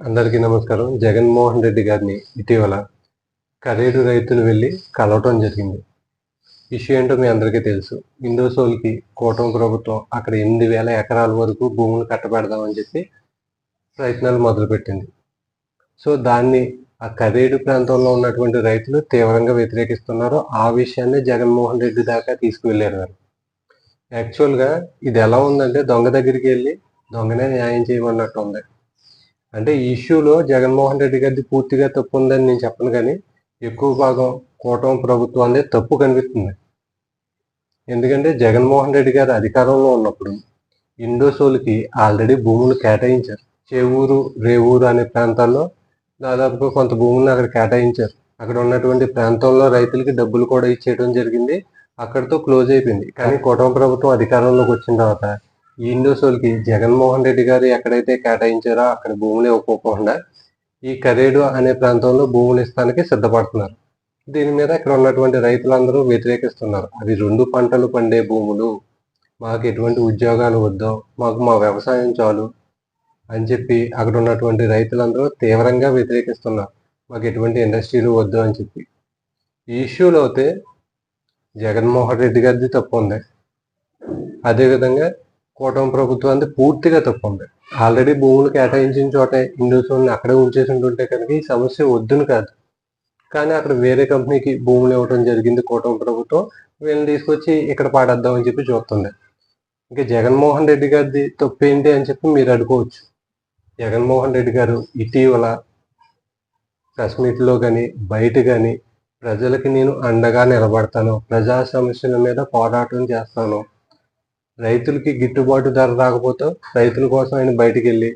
అందరికీ నమస్కారం. జగన్మోహన్ రెడ్డి గారిని ఇటీవల కరేడు రైతులు వెళ్ళి కలవటం జరిగింది. ఇష్యూ ఏంటో మీ అందరికీ తెలుసు. ఇండోసోల్కి కూటమి ప్రభుత్వం అక్కడ ఎనిమిది వేల ఎకరాల వరకు భూములు కట్టబెడదామని చెప్పి ప్రయత్నాలు మొదలుపెట్టింది. సో దాన్ని ఆ కరేడు ప్రాంతంలో ఉన్నటువంటి రైతులు తీవ్రంగా వ్యతిరేకిస్తున్నారు ఆ విషయాన్ని జగన్మోహన్ రెడ్డి దాకా తీసుకువెళ్ళారు వారు. యాక్చువల్గా ఇది ఎలా ఉందంటే దొంగ దగ్గరికి వెళ్ళి దొంగనే న్యాయం చేయమన్నట్టు ఉంది. అంటే ఈ ఇష్యూలో జగన్మోహన్ రెడ్డి గారిది పూర్తిగా తప్పు ఉందని నేను చెప్పను కానీ ఎక్కువ భాగం కూటమి ప్రభుత్వాన్ని తప్పు కనిపిస్తుంది. ఎందుకంటే జగన్మోహన్ రెడ్డి గారు అధికారంలో ఉన్నప్పుడు ఇండోసోల్కి ఆల్రెడీ భూములు కేటాయించారు. చేవూరు రేవూరు అనే ప్రాంతాల్లో దాదాపుగా కొంత భూములను అక్కడ కేటాయించారు. అక్కడ ఉన్నటువంటి ప్రాంతంలో రైతులకి డబ్బులు కూడా ఇచ్చేయడం జరిగింది. అక్కడితో క్లోజ్ అయిపోయింది. కానీ కూటమి ప్రభుత్వం అధికారంలోకి వచ్చిన తర్వాత ఈ ఇండోసోల్కి జగన్మోహన్ రెడ్డి గారు ఎక్కడైతే కేటాయించారో అక్కడ భూములు ఇవ్వకోకుండా ఈ కరేడు అనే ప్రాంతంలో భూములు ఇస్తానికి సిద్ధపడుతున్నారు. దీని మీద ఇక్కడ ఉన్నటువంటి రైతులందరూ వ్యతిరేకిస్తున్నారు. అవి రెండు పంటలు పండే భూములు. మాకు ఎటువంటి ఉద్యోగాలు వద్దు. మాకు మా వ్యవసాయం చాలు అని చెప్పి అక్కడ ఉన్నటువంటి రైతులందరూ తీవ్రంగా వ్యతిరేకిస్తున్నారు. మాకు ఎటువంటి ఇండస్ట్రీలు వద్దు అని చెప్పి. ఈ ఇష్యూలో అయితే జగన్మోహన్ రెడ్డి గారిది తప్పు ఉంది. అదేవిధంగా కూటమి ప్రభుత్వానికి పూర్తిగా తప్పు ఉంది. ఆల్రెడీ భూములు కేటాయించిన చోట ఇండోసోల్ని అక్కడే ఉంచేసి ఉంటుంటే కనుక ఈ సమస్య వద్దును కాదు. కానీ అక్కడ వేరే కంపెనీకి భూములు ఇవ్వడం జరిగింది కూటమి ప్రభుత్వం. వీళ్ళని తీసుకొచ్చి ఇక్కడ పాడేద్దామని చెప్పి చూస్తుంది. ఇంకా జగన్మోహన్ రెడ్డి గారిది తప్పు ఏంటి అని చెప్పి మీరు అడుకోవచ్చు జగన్మోహన్ రెడ్డి గారు ఇటీవల ప్రెస్ మీట్లో కానీ బయట కానీ ప్రజలకి నేను అండగా నిలబడతాను. ప్రజా సమస్యల మీద పోరాటం చేస్తాను. రైతులకి గిట్టుబాటు ధర రాకపోతే రైతుల కోసం ఆయన బయటికి వెళ్ళి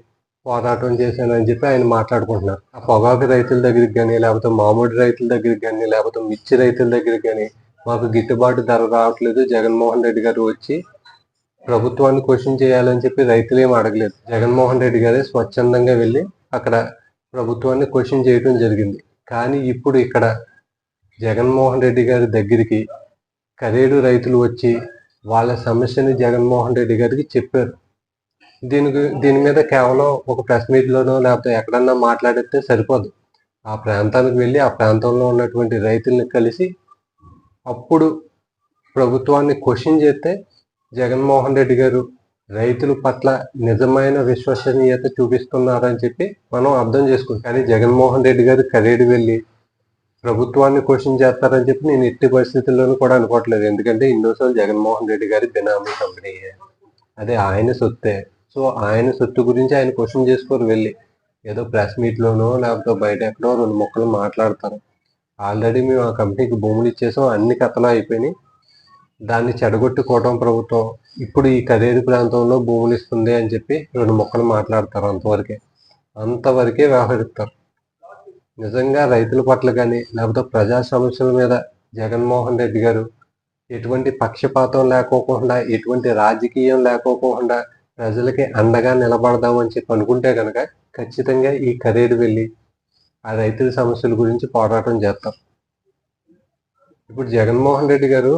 పోరాటం చేశానని చెప్పి ఆయన మాట్లాడుకుంటున్నారు. ఆ పొగాకు రైతుల దగ్గరికి కానీ లేకపోతే మామిడి రైతుల దగ్గరికి కానీ లేకపోతే మిర్చి రైతుల దగ్గరికి కానీ మాకు గిట్టుబాటు ధర రావట్లేదు. జగన్మోహన్ రెడ్డి గారు వచ్చి ప్రభుత్వాన్ని క్వశ్చన్ చేయాలని చెప్పి రైతులు ఏం అడగలేదు. జగన్మోహన్ రెడ్డి గారే స్వచ్ఛందంగా వెళ్ళి అక్కడ ప్రభుత్వాన్ని క్వశ్చన్ చేయడం జరిగింది. కానీ ఇప్పుడు ఇక్కడ జగన్మోహన్ రెడ్డి గారి దగ్గరికి కరేడు రైతులు వచ్చి వాళ్ళ సమస్యని జగన్మోహన్ రెడ్డి గారికి చెప్పారు. దీనికి దీని మీద కేవలం ఒక ప్రెస్ మీట్లోనో లేకపోతే ఎక్కడన్నా మాట్లాడితే సరిపోదు. ఆ ప్రాంతానికి వెళ్ళి ఆ ప్రాంతంలో ఉన్నటువంటి రైతుల్ని కలిసి అప్పుడు ప్రభుత్వాన్ని క్వశ్చన్ చేస్తే జగన్మోహన్ రెడ్డి గారు రైతుల పట్ల నిజమైన విశ్వసనీయత చూపిస్తున్నారని చెప్పి మనం అర్థం చేసుకుంటాం. కానీ జగన్మోహన్ రెడ్డి గారు కరేడు వెళ్ళి ప్రభుత్వాన్ని క్వశ్చన్ చేస్తారని చెప్పి నేను ఎట్టి పరిస్థితుల్లోనూ కూడా అనుకోవట్లేదు. ఎందుకంటే ఇన్నోసార్లు జగన్మోహన్ రెడ్డి గారి బినామీ కంపెనీ. అదే ఆయన సొత్తే. సో ఆయన సొత్తు గురించి ఆయన క్వశ్చన్ చేసుకోరు వెళ్ళి ఏదో ప్రెస్ మీట్లోనో లేకపోతే బయట ఎక్కడో రెండు మొక్కలు మాట్లాడతారు. ఆల్రెడీ మేము ఆ కంపెనీకి భూములు ఇచ్చేసాం. అన్ని కథలు అయిపోయినాయి. దాన్ని చెడగొట్టుకోవటం ప్రభుత్వం. ఇప్పుడు ఈ ఖరీదు ప్రాంతంలో భూములు ఇస్తుంది అని చెప్పి రెండు మొక్కలు మాట్లాడతారు అంతవరకే. అంతవరకే వ్యవహరిస్తారు. నిజంగా రైతుల పట్ల కానీ లేకపోతే ప్రజా సమస్యల మీద జగన్మోహన్ రెడ్డి గారు ఎటువంటి పక్షపాతం లేకోకుండా ఎటువంటి రాజకీయం లేకోకుండా ప్రజలకి అండగా నిలబడదామని చెప్పి అనుకుంటే కనుక ఖచ్చితంగా ఈ ఖరీదు వెళ్ళి ఆ రైతుల సమస్యల గురించి పోరాటం చేస్తాం. ఇప్పుడు జగన్మోహన్ రెడ్డి గారు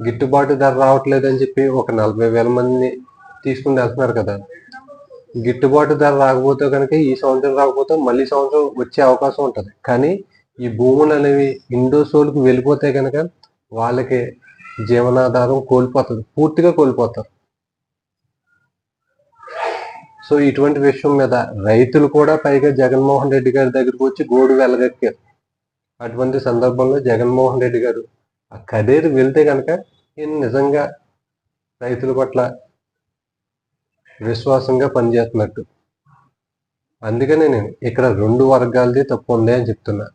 గిట్టుబాటు ధర రావట్లేదని చెప్పి ఒక నలభై వేల మందిని తీసుకుని వెళ్తున్నారు కదా. గిట్టుబాటు ధర రాకపోతే కనుక ఈ సంవత్సరం రాకపోతే మళ్ళీ సంవత్సరం వచ్చే అవకాశం ఉంటుంది. కానీ ఈ భూములు అనేవి ఇండోసోల్కి వెళ్ళిపోతే కనుక వాళ్ళకి జీవనాధారం కోల్పోతుంది పూర్తిగా కోల్పోతారు. సో ఇటువంటి విషయం మీద రైతులు కూడా పైగా జగన్మోహన్ రెడ్డి గారి దగ్గరకు వచ్చి గోడు వెలగక్కారు. అటువంటి సందర్భంలో జగన్మోహన్ రెడ్డి గారు ఆ కదేరు వెళ్తే కనుక ఈయన నిజంగా రైతుల పట్ల విశ్వాసంగా పనిచేస్తున్నట్టు. అందుకనే నేను ఇక్కడ రెండు వర్గాలది తప్పు ఉంది అని చెప్తున్నా.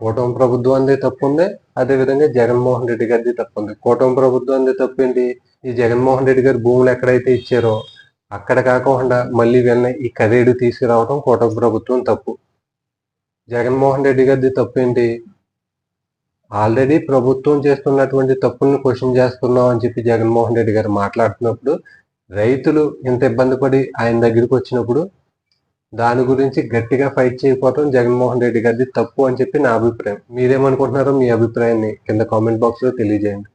కూటమి ప్రభుత్వాన్ని తప్పు ఉంది అదేవిధంగా జగన్మోహన్ రెడ్డి గారిది తప్పు ఉంది. కూటమి ప్రభుత్వాన్ని తప్పు ఏంటి ఈ జగన్మోహన్ రెడ్డి గారి భూములు ఎక్కడైతే ఇచ్చారో అక్కడ కాకుండా మళ్ళీ వెళ్ళిన ఈ కదేడు తీసుకురావడం కూటమి ప్రభుత్వం తప్పు. జగన్మోహన్ రెడ్డి గారిది తప్పు ఏంటి ఆల్రెడీ ప్రభుత్వం చేస్తున్నటువంటి తప్పుల్ని క్వశ్చన్ చేస్తున్నాం అని చెప్పి జగన్మోహన్ రెడ్డి గారు మాట్లాడుతున్నప్పుడు రైతులు ఇంత ఇబ్బంది పడి ఆయన దగ్గరికి వచ్చినప్పుడు దాని గురించి గట్టిగా ఫైట్ చేయకపోవడం జగన్మోహన్ రెడ్డి గారిది తప్పు అని చెప్పి నా అభిప్రాయం. మీరేమనుకుంటున్నారో మీ అభిప్రాయాన్ని కింద కామెంట్ బాక్స్లో తెలియజేయండి.